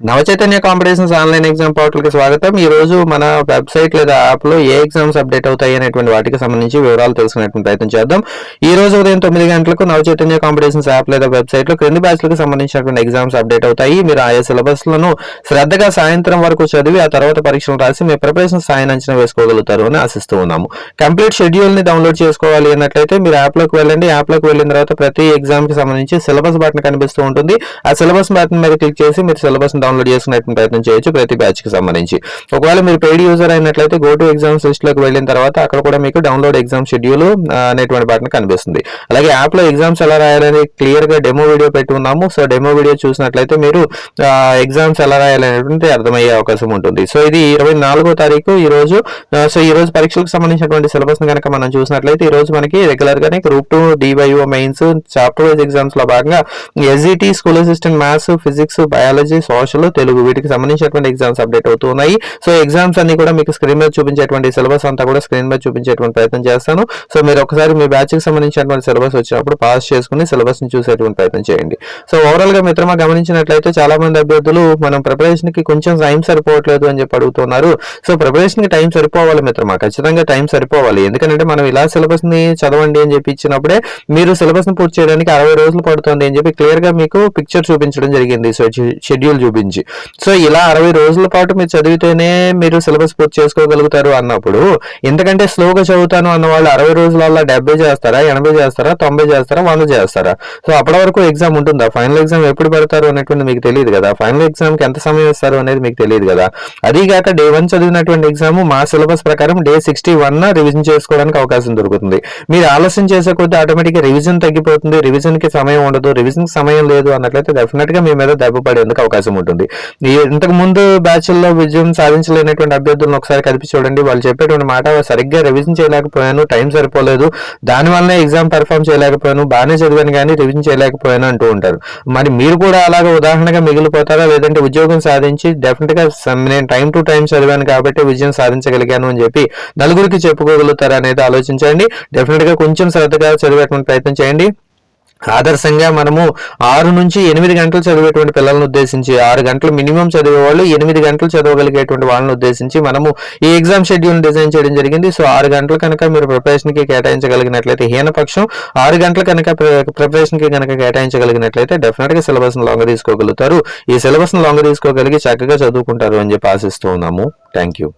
Navachaitanya competitions online exam పోర్టల్కి స్వాగతం. ఈ రోజు మన వెబ్సైట్ లేదా యాప్లో ఏ ఎగ్జామ్స్ అప్డేట్ అవుతాయి అనేటువంటి వాటికి సంబంధించి వివరాలు తెలుసుకునేటువంటి ప్రయత్నం చేద్దాం. ఈ రోజు ఉదయం తొమ్మిది గంటలకు నవచైతన్య కాంపిటీషన్స్ యాప్ లేదా వెబ్సైట్లో క్రింది బ్యాచ్లకు సంబంధించినటువంటి ఎగ్జామ్స్ అప్డేట్ అవుతాయి. మీరు ఆయా సిలబస్లను శ్రద్ధగా సాయంత్రం వరకు చదివి ఆ తర్వాత పరీక్షలు రాసి మీ ప్రిపరేషన్ స్థాయిని అంచనా వేసుకోగలుగుతారు అని ఆశిస్తూ ఉన్నాము. కంప్లీట్ షెడ్యూల్ని డౌన్లోడ్ చేసుకోవాలి అన్నట్లయితే మీరు యాప్లోకి వెళ్ళండి. యాప్లోకి వెళ్ళిన తర్వాత ప్రతి ఎగ్జామ్కి సంబంధించి సిలబస్ బటన్ కనిపిస్తూ ఉంటుంది. ఆ సిలబస్ బటన్ మీద క్లిక్ చేసి మీరు సిలబస్ డౌన్లోడ్ చేసుకునేటువంటి ప్రయత్నం చేయొచ్చు ప్రతి బ్యాచ్కి సంబంధించి. ఒకవేళ మీరు పెయిడ్ యూజర్ అయినట్లయితే గో టు ఎగ్జామ్స్ లిస్ట్లోకి వెళ్ళిన తర్వాత అక్కడ కూడా మీకు డౌన్లోడ్ ఎగ్జామ్ షెడ్యూల్ అనేటువంటి బటన్ కనిపిస్తుంది. అలాగే యాప్లో ఎగ్జామ్స్ ఎలా రాయాలని క్లియర్గా డెమో వీడియో పెట్టి ఉన్నాము. సో డెమో వీడియో చూసినట్లయితే మీరు ఎగ్జామ్స్ ఎలా రాయాలనేటువంటి అర్థమయ్యే అవకాశం ఉంటుంది. సో ఇది ఇరవై నాలుగో తారీఖు ఈ రోజు సో ఈ రోజు పరీక్షలకు సంబంధించినటువంటి సిలబస్ కనుక మనం చూసినట్లయితే ఈ రోజు మనకి రెగ్యులర్ గానే group two DYEO mains chapter wise ఎగ్జామ్స్లో భాగంగా SGT school assistant maths physics biology social Telugu వీటికి సంబంధించినటువంటి ఎగ్జామ్స్ అప్డేట్ అవుతూ ఉన్నాయి. సో ఎగ్జామ్స్ అన్ని కూడా మీకు స్క్రీన్ మీద చూపించేటువంటి సిలబస్ అంతా కూడా స్క్రీన్ మీద చూపించేటువంటి ప్రయత్నం చేస్తాను. సో మీరు ఒకసారి మీ బ్యాచ్కి సంబంధించినటువంటి సిలబస్ వచ్చినప్పుడు పాస్ చేసుకుని సిలబస్ని చూసేటువంటి ప్రయత్నం చేయండి. సో ఓవరాల్గా మిత్రమా గమనించినట్లయితే చాలా మంది అభ్యర్థులు మనం ప్రిపరేషన్కి కొంచెం టైం సరిపోవట్లేదు అని చెప్పి అడుగుతున్నారు. సో ప్రిపరేషన్కి టైం సరిపోవాలి మిత్రమా? ఖచ్చితంగా టైం సరిపోవాలి. ఎందుకంటే మనం ఇలా సిలబస్ని చదవండి అని చెప్పి ఇచ్చినప్పుడే మీరు సిలబస్ని పూర్తి చేయడానికి అరవై రోజులు పడుతుంది అని చెప్పి క్లియర్గా మీకు పిక్చర్ చూపించడం జరిగింది. సో షెడ్యూల్ గురించి. సో ఇలా అరవై రోజుల పాటు మీరు చదివితేనే మీరు సిలబస్ పూర్తి చేసుకోగలుగుతారు అన్నప్పుడు ఎందుకంటే స్లోగా చదువుతాను అన్న వాళ్ళు అరవై రోజులలో డెబ్బై చేస్తారా ఎనభై చేస్తారా తొంభై చేస్తారా వంద చేస్తారా? సో అప్పటి వరకు ఎగ్జామ్ ఉంటుందా? ఫైనల్ ఎగ్జామ్ ఎప్పుడు పెడతారు అనేటువంటి మీకు తెలియదు కదా. ఫైనల్ ఎగ్జామ్కి ఎంత సమయం ఇస్తారు అనేది మీకు తెలియదు కదా. అదీగాక డే వన్ చదివినటువంటి ఎగ్జామ్ మా సిలబస్ ప్రకారం డే సిక్స్టీ వన్ రివిజన్ చేసుకోవడానికి అవకాశం దొరుకుతుంది. మీరు ఆలస్యం చేసే కొద్దీ ఆటోమేటిక్ రివిజన్ తగ్గిపోతుంది. రివిజన్కి సమయం ఉండదు. రివిజన్కి సమయం లేదు అన్నట్లయితే డెఫినెట్గా మీ మీద దెబ్బ పడేందుకు అవకాశం ఉంటుంది. ఉంటుంది ఇంతకు ముందు బ్యాచ్లో విజయం సాధించలేనటువంటి అభ్యర్థులను ఒకసారి కలిపి చూడండి. వాళ్ళు చెప్పేటువంటి మాట సరిగ్గా రివిజన్ చేయలేకపోయాను టైం సరిపోలేదు. దానివల్ల ఎగ్జామ్ పర్ఫామ్ చేయలేకపోయాను బాగానే చదివాను కానీ రివిజన్ చేయలేకపోయాను అంటూ ఉంటారు. మరి మీరు కూడా అలాగ ఉదాహరణగా మిగిలిపోతారా? లేదంటే ఉద్యోగం సాధించి డెఫినెట్గా నేను టైం టు టైం చదివాను కాబట్టి విజయం సాధించగలిగాను అని చెప్పి నలుగురికి చెప్పుకోగలుగుతారా అనేది ఆలోచించండి. డెఫినెట్గా కొంచెం శ్రద్ధగా చదివేటువంటి ప్రయత్నం చేయండి. ఆదర్శంగా మనము ఆరు నుంచి ఎనిమిది గంటలు చదివేటువంటి పిల్లలను ఉద్దేశించి ఆరు గంటలు మినిమం చదివే వాళ్ళు ఎనిమిది గంటలు చదవగలిగేటువంటి వాళ్ళని ఉద్దేశించి మనము ఈ ఎగ్జామ్ షెడ్యూల్ డిజైన్ చేయడం జరిగింది. సో ఆరు గంటలు కనుక మీరు ప్రిపరేషన్కి కేటాయించగలిగినట్లయితే హీనపక్షం ఆరు గంటలు కనుక ప్రిపరేషన్కి కనుక కేటాయించగలిగినట్లయితే డెఫినెట్గా సిలబస్ను లాంగ్ తీసుకోగలుగుతారు. ఈ సిలబస్ను లాంగ్ తీసుకోగలిగి చక్కగా చదువుకుంటారు అని చెప్పి ఆశిస్తూ ఉన్నాము. Thank you